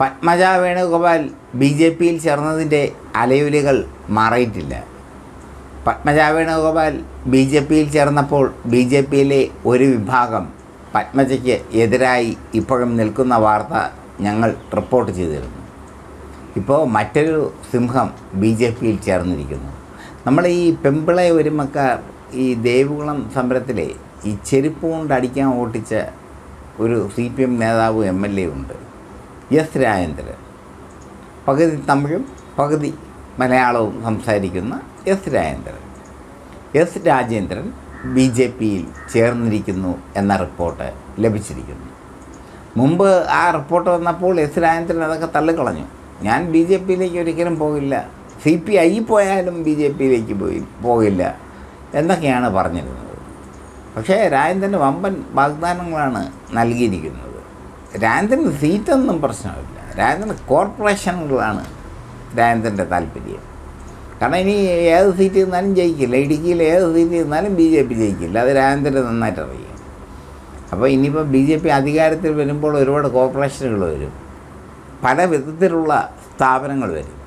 Padmaja Venugopal B J പിയിൽ ചേർന്നതിന്റെ അലയുലികൾ മാറിയിട്ടില്ല. Padmaja Venugopal B J പിയിൽ ചേർന്നപ്പോൾ ബി ജെ പിയിലെ ഒരു വിഭാഗം പത്മജയ്ക്ക് എതിരായി ഇപ്പോഴും നിൽക്കുന്ന വാർത്ത ഞങ്ങൾ റിപ്പോർട്ട് ചെയ്തിരുന്നു. ഇപ്പോൾ മറ്റൊരു സിംഹം ബി ജെ പിയിൽ ചേർന്നിരിക്കുന്നു. നമ്മൾ ഈ പെമ്പിളെ ഒരുമക്കാർ ഈ ദേവികുളം സമരത്തിലെ ഈ ചെരുപ്പ് കൊണ്ട് അടിക്കാൻ ഓട്ടിച്ച ഒരു സി പി എം നേതാവ് എം എൽ എ ഉണ്ട്. എസ് രാജേന്ദ്രൻ. പകുതി തമിഴും പകുതി മലയാളവും സംസാരിക്കുന്ന S Rajendran. S Rajendran B J പിയിൽ ചേർന്നിരിക്കുന്നു എന്ന റിപ്പോർട്ട് ലഭിച്ചിരിക്കുന്നു. മുമ്പ് ആ റിപ്പോർട്ട് വന്നപ്പോൾ എസ് രാജേന്ദ്രൻ അതൊക്കെ തള്ളിക്കളഞ്ഞു. ഞാൻ ബി ജെ പിയിലേക്ക് ഒരിക്കലും പോകില്ല. സി പി ഐ പോയാലും ബി ജെ പിയിലേക്ക് പോയി പോകില്ല എന്നൊക്കെയാണ് പറഞ്ഞിരുന്നത്. പക്ഷേ രാജേന്ദ്രന് വമ്പൻ വാഗ്ദാനങ്ങളാണ് നൽകിയിരിക്കുന്നത്. രാജേന്ദ്രന് സീറ്റൊന്നും പ്രശ്നമില്ല. രാജന് കോർപ്പറേഷനുകളാണ് രാജന്റെ താല്പര്യം. കാരണം ഇനി ഏത് സീറ്റ് നിന്നാലും ജയിക്കില്ല. ഇടുക്കിയിൽ ഏത് സീറ്റ് നിന്നാലും ബി ജെ പി ജയിക്കില്ല. അത് രാജേന്ദ്രൻ നന്നായിട്ട് അറിയാം. അപ്പോൾ ഇനിയിപ്പോൾ ബി ജെ പി അധികാരത്തിൽ വരുമ്പോൾ ഒരുപാട് കോർപ്പറേഷനുകൾ വരും. പല വിധത്തിലുള്ള സ്ഥാപനങ്ങൾ വരും.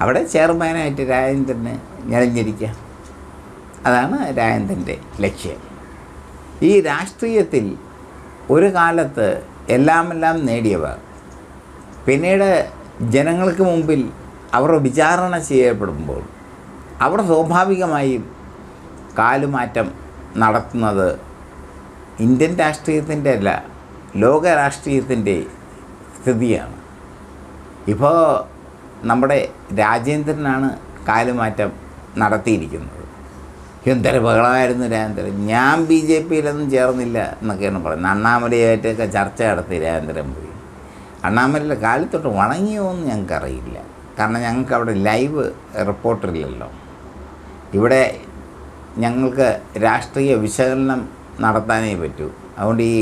അവിടെ ചെയർമാനായിട്ട് രാജേന്ദ്രന് ഞെളിഞ്ഞിരിക്കാം അതാണ് രാജേന്ദ്രന്റെ ലക്ഷ്യം. ഈ രാഷ്ട്രീയത്തിൽ ഒരു കാലത്ത് എല്ലാമെല്ലാം നേടിയവർ. പിന്നീട് ജനങ്ങൾക്ക് മുമ്പിൽ അവർ വിചാരണ ചെയ്യപ്പെടുമ്പോൾ അവർ സ്വാഭാവികമായും കാലുമാറ്റം നടത്തുന്നത് ഇന്ത്യൻ രാഷ്ട്രീയത്തിന്റെ അല്ല ലോക രാഷ്ട്രീയത്തിന്റെ സ്ഥിതിയാണ്. ഇപ്പോൾ നമ്മുടെ രാജേന്ദ്രനാണ് കാലുമാറ്റം നടത്തിയിരിക്കുന്നത്. എന്തൊരു ബഹളമായിരുന്നു രാജേന്ദ്രൻ ഞാൻ ബി ജെ പിയിലൊന്നും ചേർന്നില്ല എന്നൊക്കെയാണ് പറയുന്നത്. അണ്ണാമലയായിട്ടൊക്കെ ചർച്ച നടത്തി രാജേന്ദ്രൻ പോയി. അണ്ണാമലയുടെ കാലത്തൊട്ട് വണങ്ങിയോ എന്ന് ഞങ്ങൾക്കറിയില്ല. കാരണം ഞങ്ങൾക്ക് അവിടെ ലൈവ് റിപ്പോർട്ടറില്ലല്ലോ ഇവിടെ ഞങ്ങൾക്ക് രാഷ്ട്രീയ വിശകലനം നടത്താനേ പറ്റൂ. അതുകൊണ്ട് ഈ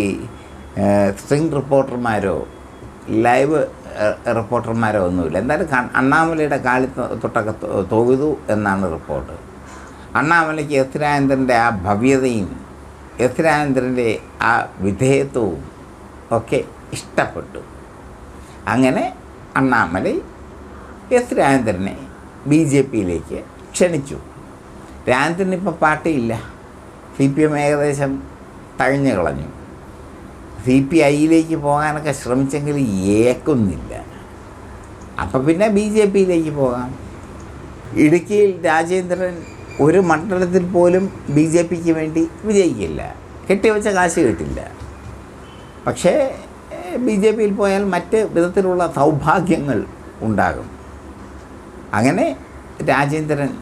സ്ട്രിങ് റിപ്പോർട്ടർമാരോ ലൈവ് റിപ്പോർട്ടർമാരോ ഒന്നുമില്ല. എന്തായാലും അണ്ണാമലയുടെ കാലത്ത് തൊട്ടൊക്കെ തോതു എന്നാണ് റിപ്പോർട്ട്. അണ്ണാമലയ്ക്ക് എസ് രാജേന്ദ്രന്റെ ആ ഭവ്യതയും എസ് രാജേന്ദ്രന്റെ ആ വിധേയത്വവും ഒക്കെ ഇഷ്ടപ്പെട്ടു. അങ്ങനെ അണ്ണാമല എസ് ബി ജെ പിയിലേക്ക് ക്ഷണിച്ചു. രാജേന്ദ്രൻ ഇപ്പോൾ പാർട്ടിയില്ല. സി പി എം ഏകദേശം തഴഞ്ഞു കളഞ്ഞു. സി പി ഐയിലേക്ക് പോകാനൊക്കെ ശ്രമിച്ചെങ്കിൽ ഏക്കുന്നില്ല. അപ്പം പിന്നെ ബി ജെ പിയിലേക്ക് പോകാം. ഇടുക്കിയിൽ രാജേന്ദ്രൻ ഒരു മണ്ഡലത്തിൽ പോലും ബി ജെ പിക്ക് വേണ്ടി വിജയിക്കില്ല. കെട്ടിവെച്ച കാശ് കിട്ടില്ല. പക്ഷേ ബി ജെ പിയിൽ പോയാൽ മറ്റ് വിധത്തിലുള്ള സൗഭാഗ്യങ്ങൾ ഉണ്ടാകും. അങ്ങനെ രാജേന്ദ്രൻ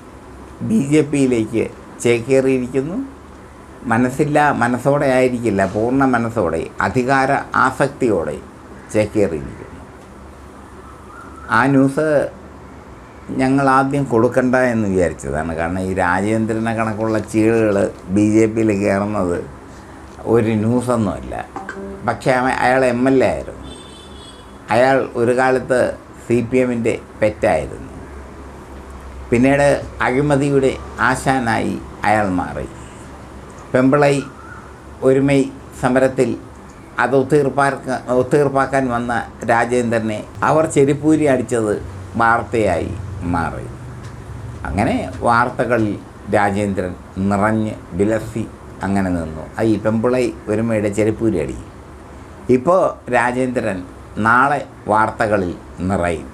ബി ജെ പിയിലേക്ക് ചേക്കേറിയിരിക്കുന്നു. മനസ്സില്ല മനസ്സോടെ ആയിരിക്കില്ല പൂർണ മനസ്സോടെ അധികാര ആസക്തിയോടെ ചേക്കേറിയിരിക്കുന്നു. ആ ന്യൂസ് ഞങ്ങൾ ആദ്യം കൊടുക്കണ്ട എന്ന് വിചാരിച്ചതാണ്. കാരണം ഈ രാജേന്ദ്രനെ കണക്കുള്ള ചീളുകൾ ബി ജെ പിയിൽ കയറുന്നത് ഒരു ന്യൂസൊന്നുമല്ല. പക്ഷേ അയാൾ എം എൽ എ ആയിരുന്നു. അയാൾ ഒരു കാലത്ത് സി പി എമ്മിന്റെ പെറ്റായിരുന്നു. പിന്നീട് അഴിമതിയുടെ ആശാനായി അയാൾ മാറി. പെമ്പിളൈ ഒരുമൈ സമരത്തിൽ അത് ഒത്തീർപ്പാക്ക ഒത്തീർപ്പാക്കാൻ വന്ന രാജേന്ദ്രനെ അവർ ചെരിപ്പൂരി അടിച്ചത് വാർത്തയായി. മാറി. അങ്ങനെ വാർത്തകളിൽ രാജേന്ദ്രൻ നിറഞ്ഞ് വിലസി അങ്ങനെ നിന്നു. ആ ഈ പെമ്പിളൈ ഒരുമയുടെ ചെരുപ്പൂരി അടി. ഇപ്പോൾ രാജേന്ദ്രൻ നാളെ വാർത്തകളിൽ നിറയും.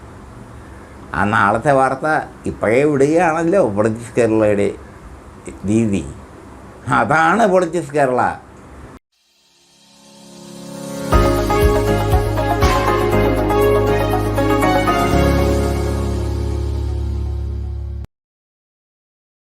ആ നാളത്തെ വാർത്ത ഇപ്പോഴേ വിടുകയാണല്ലോ പൊളിറ്റിക്സ് കേരളയുടെ രീതി. അതാണ് പൊളിറ്റിക്സ് കേരള.